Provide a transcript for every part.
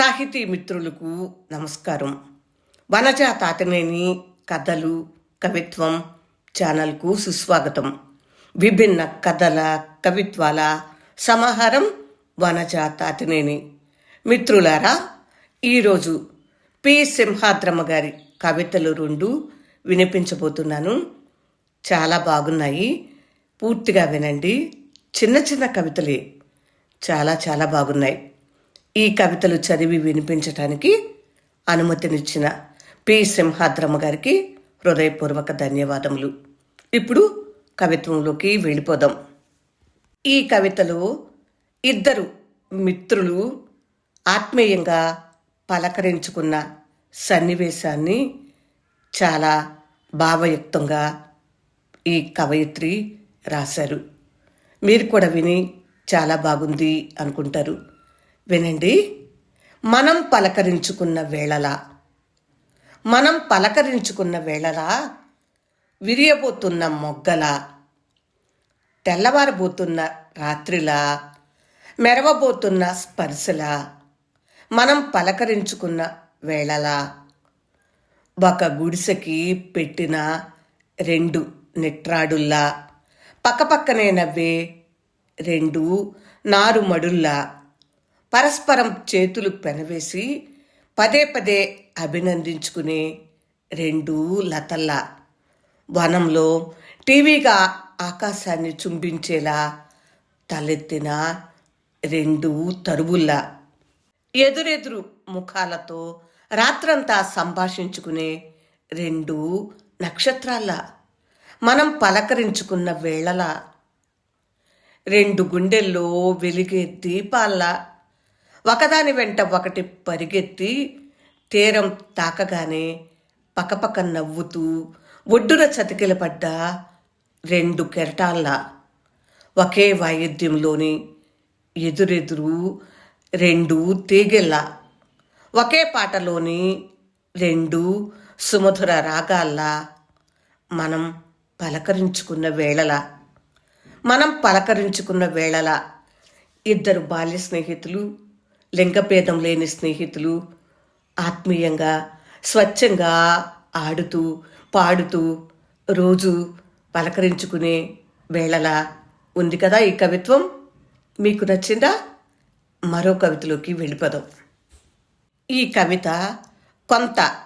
సాహితీ మిత్రులకు నమస్కారం. వనజ తాతనేని కథలు కవిత్వం ఛానల్కు సుస్వాగతం. విభిన్న కథల కవిత్వాల సమాహారం వనజ తాతనేని. మిత్రులారా ఈరోజు పి. సింహాద్రమ్మ గారి కవితలు రెండు వినిపించబోతున్నాను. చాలా బాగున్నాయి. పూర్తిగా వినండి. చిన్న చిన్న కవితలే. చాలా చాలా బాగున్నాయి. ఈ కవితలు చదివి వినిపించటానికి అనుమతినిచ్చిన పి. సింహాద్రమ్మ గారికి హృదయపూర్వక ధన్యవాదములు. ఇప్పుడు కవిత్వంలోకి వెళ్ళిపోదాం. ఈ కవితలో ఇద్దరు మిత్రులు ఆత్మీయంగా పలకరించుకున్న సన్నివేశాన్ని చాలా భావయుక్తంగా ఈ కవయిత్రి రాశారు. మీరు కూడా విని చాలా బాగుంది అనుకుంటారు. వినండి. మనం పలకరించుకున్న వేళలా మనం పలకరించుకున్న వేళలా విరియబోతున్న మొగ్గలా తెల్లవారబోతున్న రాత్రిలా మెరవబోతున్న స్పర్శలా మనం పలకరించుకున్న వేళలా ఒక గుడిసెకి పెట్టిన రెండు నిట్రాడుల్లా పక్కపక్కనే నవ్వే రెండు నారుమడుల్లా పరస్పరం చేతులు పెనవేసి పదే పదే అభినందించుకునే రెండు లతల్లా. వనంలో టీవీగా ఆకాశాన్ని చుంబించేలా తలెత్తిన రెండు తరువుల్లా. ఎదురెదురు ముఖాలతో రాత్రంతా సంభాషించుకునే రెండు నక్షత్రాల్లా. మనం పలకరించుకున్న వేళలా. రెండు గుండెల్లో వెలిగే దీపాల్లా. ఒకదాని వెంట ఒకటి పరిగెత్తి తీరం తాకగానే పక్కపక్క నవ్వుతూ ఒడ్డున చతికిల పడ్డ రెండు కెరటాల్లా ఒకే వాయిద్యంలోని ఎదురెదురు రెండు తీగెల్లా ఒకే పాటలోని రెండు సుమధుర రాగాల్లా మనం పలకరించుకున్న వేళలా. మనం పలకరించుకున్న వేళలా. ఇద్దరు బాల్య స్నేహితులు లింగభేదం లేని స్నేహితులు ఆత్మీయంగా స్వచ్ఛంగా ఆడుతూ పాడుతూ రోజు పలకరించుకునే వేళలా ఉంది కదా ఈ కవిత్వం. మీకు నచ్చిందా? మరో కవితలోకి వెళ్ళిపోదాం. ఈ కవిత కొంత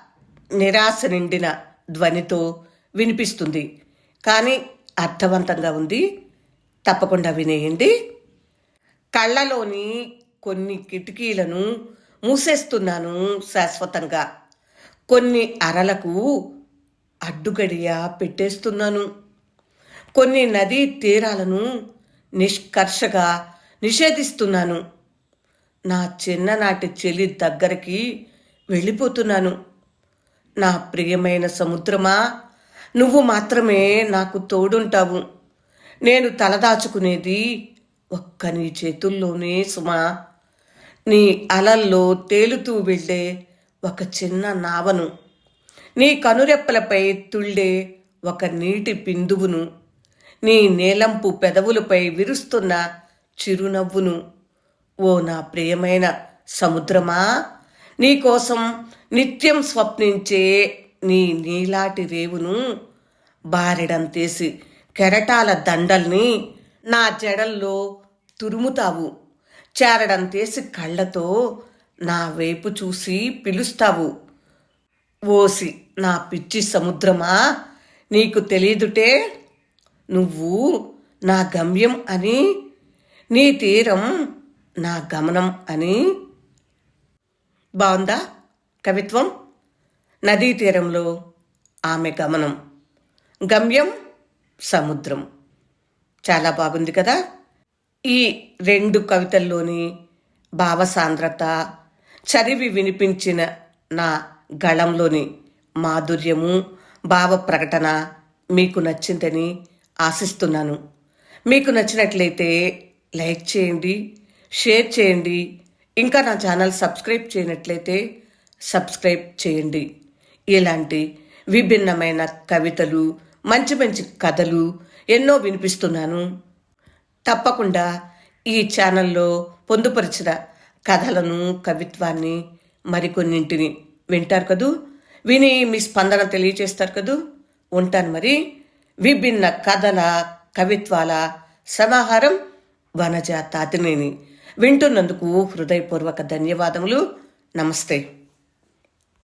నిరాశ నిండిన ధ్వనితో వినిపిస్తుంది. కానీ అర్థవంతంగా ఉంది. తప్పకుండా వినేయండి. కళ్ళలోని కొన్ని కిటికీలను మూసేస్తున్నాను శాశ్వతంగా. కొన్ని అరలకు అడ్డుగడియ పెట్టేస్తున్నాను. కొన్ని నదీ తీరాలను నిష్కర్షగా నిషేధిస్తున్నాను. నా చిన్ననాటి చెలి దగ్గరికి వెళ్ళిపోతున్నాను. నా ప్రియమైన సముద్రమా నువ్వు మాత్రమే నాకు తోడుంటావు. నేను తలదాచుకునేది ఒక్క నీ చేతుల్లోనే సుమా. నీ అలల్లో తేలుతూ వెళ్ళే ఒక చిన్న నావను. నీ కనురెప్పలపై తుళ్ళే ఒక నీటి బిందువును. నీ నీలంపు పెదవులపై విరుస్తున్న చిరునవ్వును. ఓ నా ప్రియమైన సముద్రమా! నీకోసం నిత్యం స్వప్నించే నీ నీలాటి రేవును. బారెడంతేసి కెరటాల దండల్ని నా జడల్లో తురుముతావు. చేరడంతేసి కళ్ళతో నా వైపు చూసి పిలుస్తావు. ఓసి నా పిచ్చి సముద్రమా? నీకు తెలియదుటే నువ్వు నా గమ్యం అని నీ తీరం నా గమనం అని. బాగుందా కవిత్వం? నదీ తీరంలో ఆమె గమనం. గమ్యం సముద్రం. చాలా బాగుంది కదా? ఈ రెండు కవితల్లోని భావసాంద్రత చదివి వినిపించిన నా గళంలోని మాధుర్యము భావ ప్రకటన మీకు నచ్చిందని ఆశిస్తున్నాను. మీకు నచ్చినట్లయితే లైక్ చేయండి షేర్ చేయండి ఇంకా నా ఛానల్ సబ్స్క్రైబ్ చేయనట్లయితే సబ్స్క్రైబ్ చేయండి. ఇలాంటి విభిన్నమైన కవితలు మంచి మంచి కథలు ఎన్నో వినిపిస్తున్నాను. తప్పకుండా ఈ ఛానల్లో పొందుపరిచిన కథలను కవిత్వాన్ని మరికొన్నింటిని వింటారు కదూ? విని మీ స్పందన తెలియచేస్తారు కదూ? ఉంటాను మరి. విభిన్న కథల కవిత్వాల సమాహారం వనజ తాతినేని వింటున్నందుకు హృదయపూర్వక ధన్యవాదములు. నమస్తే.